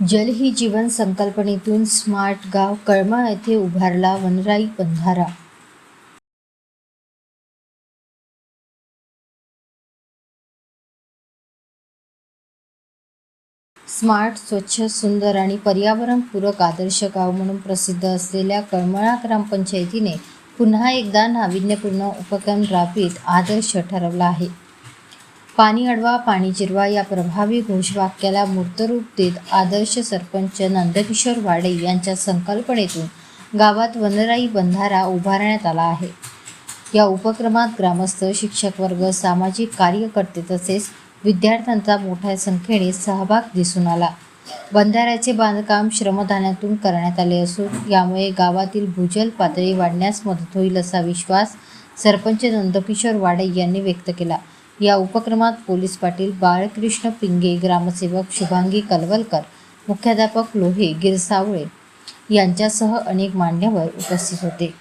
जल ही जीवन संकल्पनेतून स्मार्ट गाव कळमळ येथे उभारला वनराई बंधारा. स्मार्ट स्वच्छ सुंदर आणि पर्यावरणपूरक आदर्श गाव म्हणून प्रसिद्ध असलेल्या कळमळा ग्रामपंचायतीने पुन्हा एकदा नाविन्यपूर्ण उपक्रम राबवित आदर्श ठरवला आहे. पाणी अडवा पाणी जिरवा या प्रभावी घोषवाक्याला मूर्तरूप देत आदर्श सरपंच नंदकिशोर वाडे यांच्या संकल्पनेतून गावात वनराई बंधारा उभारण्यात आला आहे. या उपक्रमात ग्रामस्थ शिक्षक वर्ग सामाजिक कार्यकर्ते तसेच विद्यार्थ्यांचा मोठ्या संख्येने सहभाग दिसून आला. बंधाऱ्याचे बांधकाम श्रमदानातून करण्यात आले असून यामुळे गावातील भूजल पातळी वाढण्यास मदत होईल असा विश्वास सरपंच नंदकिशोर वाडे यांनी व्यक्त केला. या उपक्रमात पोलीस पाटील बाळकृष्ण पिंगे ग्रामसेवक शुभांगी कलवलकर मुख्याध्यापक लोहे गिरसावळे यांच्यासह अनेक मान्यवर उपस्थित होते.